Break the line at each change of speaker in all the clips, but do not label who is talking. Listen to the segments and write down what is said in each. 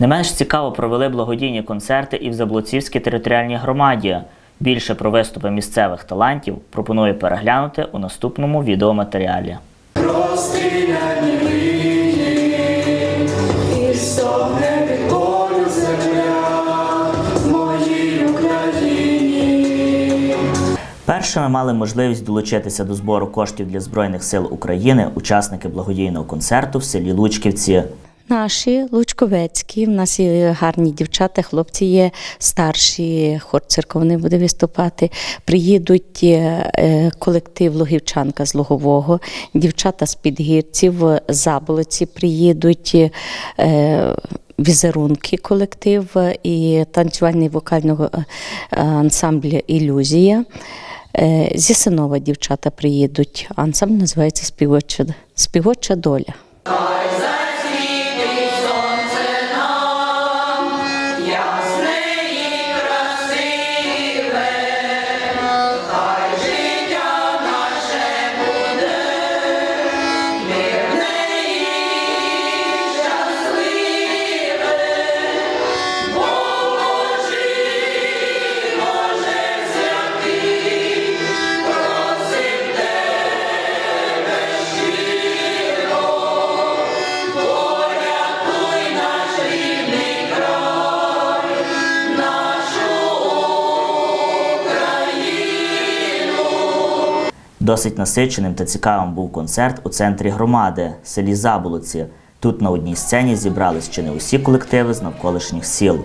Не менш цікаво провели благодійні концерти і в Заблоцівській територіальній громаді. Більше про виступи місцевих талантів пропоную переглянути у наступному відеоматеріалі. Першими мали можливість долучитися до збору коштів для Збройних сил України учасники благодійного концерту в селі Лучківці.
Наші Лучковецькі, в нас є гарні дівчата, хлопці є старші, хор церковний буде виступати. Приїдуть е, колектив Логівчанка з Логового, дівчата з Підгірців, Заболоці приїдуть. е, Візерунки колектив і танцювальний вокальний ансамбль Ілюзія. Е, Зі Синова дівчата приїдуть. Ансамбль називається Співоча, Співоча доля.
Досить насиченим та цікавим був концерт у центрі громади, селі Заболоці. Тут на одній сцені зібрались чи не усі колективи з навколишніх сіл.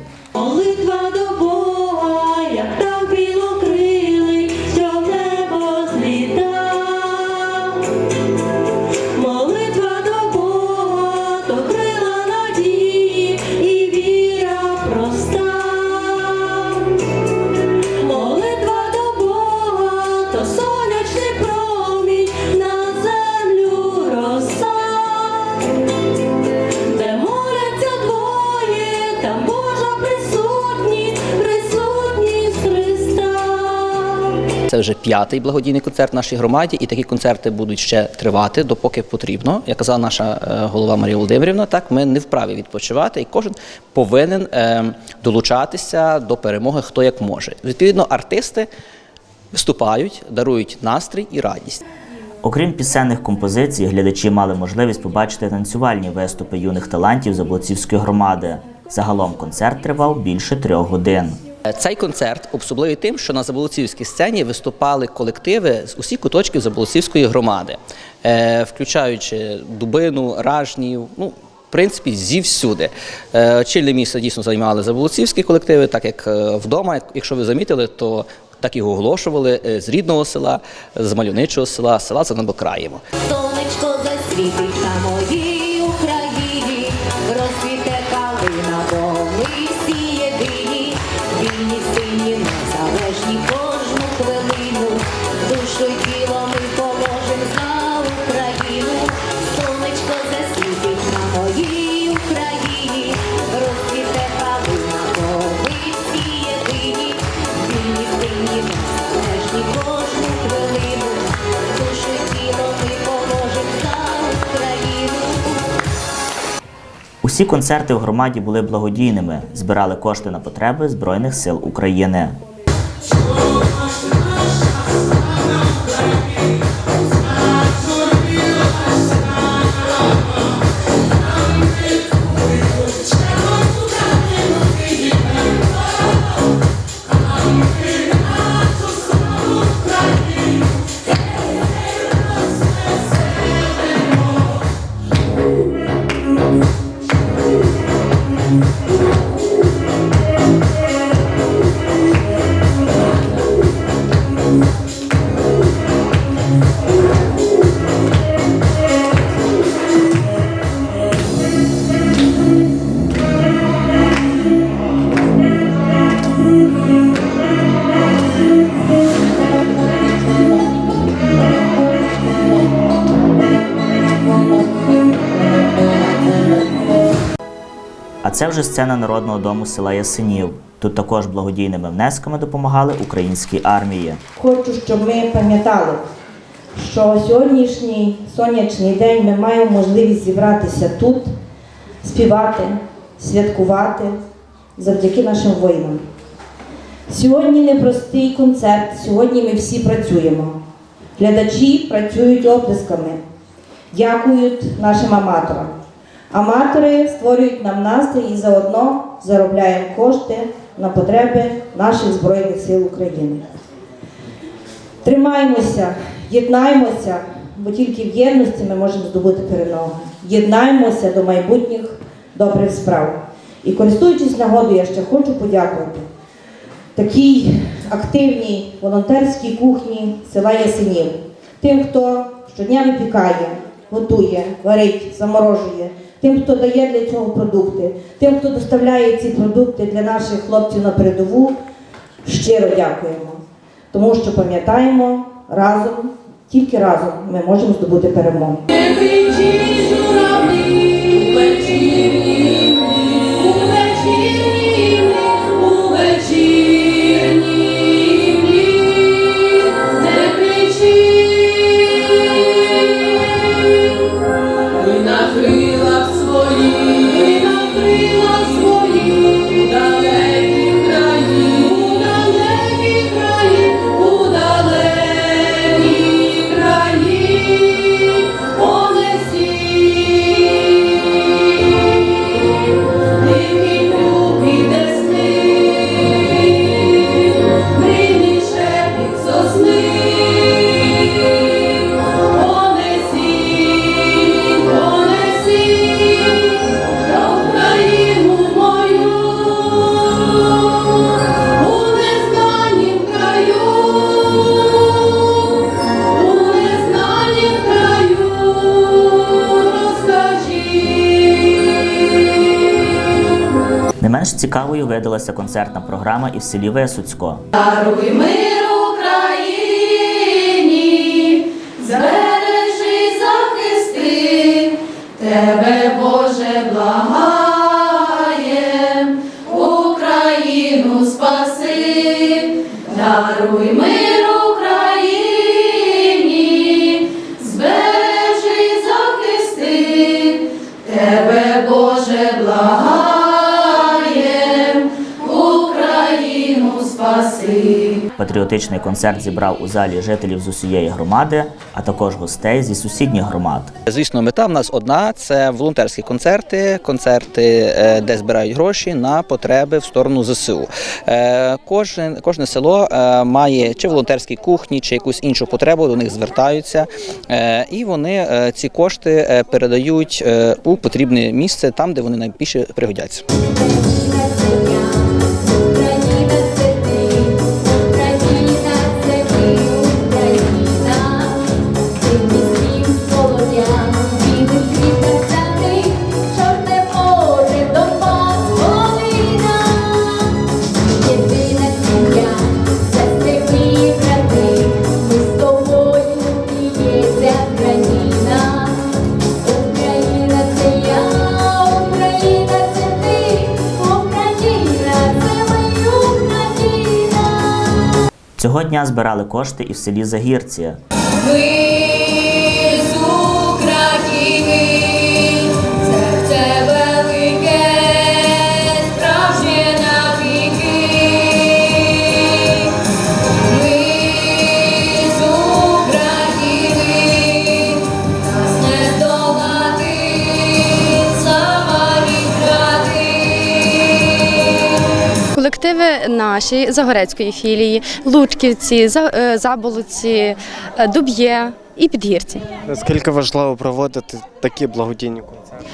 Це вже п'ятий благодійний концерт в нашій громаді, і такі концерти будуть ще тривати, допоки потрібно. Як казала наша е, голова Марія Володимирівна, так ми не вправі відпочивати, і кожен повинен е, долучатися до перемоги, хто як може. Відповідно, артисти виступають, дарують настрій і радість.
Окрім пісенних композицій, глядачі мали можливість побачити танцювальні виступи юних талантів Заблоцівської громади. Загалом концерт тривав більше трьох годин.
Цей концерт особливий тим, що на Заболоцівській сцені виступали колективи з усіх куточків Заболоцівської громади, е, включаючи Дубину, Ражнів, ну, в принципі, зівсюди. Е, Очільне місце дійсно займали Заболоцівські колективи, так як е, вдома, якщо ви замітили, то так і оголошували з рідного села, з мальовничого села, села Занобокраєво.
Сонечко засвітить на моїй
Усі концерти в громаді були благодійними, збирали кошти на потреби Збройних сил України. А це вже сцена Народного дому села Ясенів. Тут також благодійними внесками допомагали українській армії.
Хочу, щоб ми пам'ятали, що сьогоднішній сонячний день ми маємо можливість зібратися тут, співати, святкувати завдяки нашим воїнам. Сьогодні непростий концерт, сьогодні ми всі працюємо. Глядачі працюють оплесками, дякують нашим аматорам. Аматори створюють нам настрій і заодно заробляємо кошти на потреби наших Збройних сил України. Тримаймося, єднаймося, бо тільки в єдності ми можемо здобути перемогу. Єднаймося до майбутніх добрих справ. І користуючись нагодою, я ще хочу подякувати такій активній волонтерській кухні села Ясенів. Тим, хто щодня випікає, готує, варить, заморожує, тим, хто дає для цього продукти, тим, хто доставляє ці продукти для наших хлопців на передову, щиро дякуємо. Тому що пам'ятаємо, разом, тільки разом ми можемо здобути перемогу.
На
цікавою видалася концертна програма і в селі Висоцько.
Даруй мир Україні,
Патріотичний концерт зібрав у залі жителів з усієї громади, а також гостей зі сусідніх громад.
Звісно, мета в нас одна це волонтерські концерти, концерти, е, де збирають гроші на потреби в сторону ЗСУ. Е, Кожен, кожне село е, має чи волонтерські кухні, чи якусь іншу потребу, до них звертаються, і вони ці кошти передають у потрібне місце, там, де вони найбільше пригодяться.
Цього дня збирали кошти і в селі Загірці.
Ми
наші Загорецької філії, Лучківці, е, Заболоці, е, Дуб'є і Підгірці.
Наскільки важливо проводити такі благодійні концерти?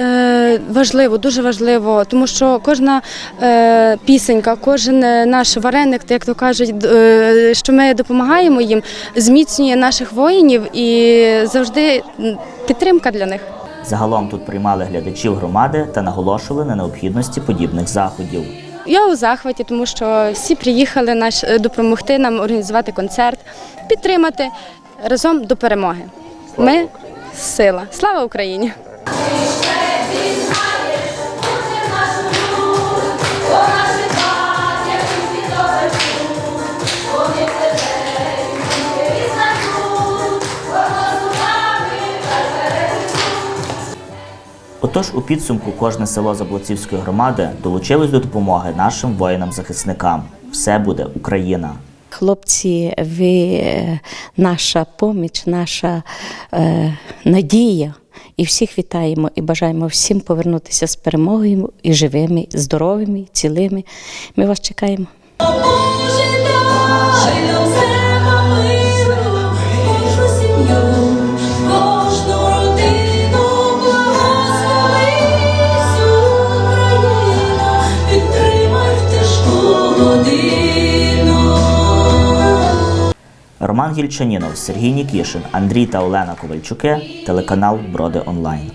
Е, важливо, дуже важливо, тому що кожна е, пісенька, кожен е, наш вареник, як то кажуть, е, що ми допомагаємо їм, зміцнює наших воїнів і завжди підтримка для них.
Загалом тут приймали глядачів громади та наголошували на необхідності подібних заходів.
Я у захваті, тому що всі приїхали наш е, допомогти нам організувати концерт, підтримати разом до перемоги. Ми сила. Слава Україні!
У у підсумку кожне село Заблоцівської громади долучилось до допомоги нашим воїнам-захисникам. Все буде Україна.
Хлопці, ви е, наша поміч, наша е, надія. І всіх вітаємо і бажаємо всім повернутися з перемогою і живими, здоровими, цілими. Ми вас чекаємо.
Роман Гільчанінов, Сергій Нікішин, Андрій та Олена Ковальчуке, телеканал Броди Онлайн.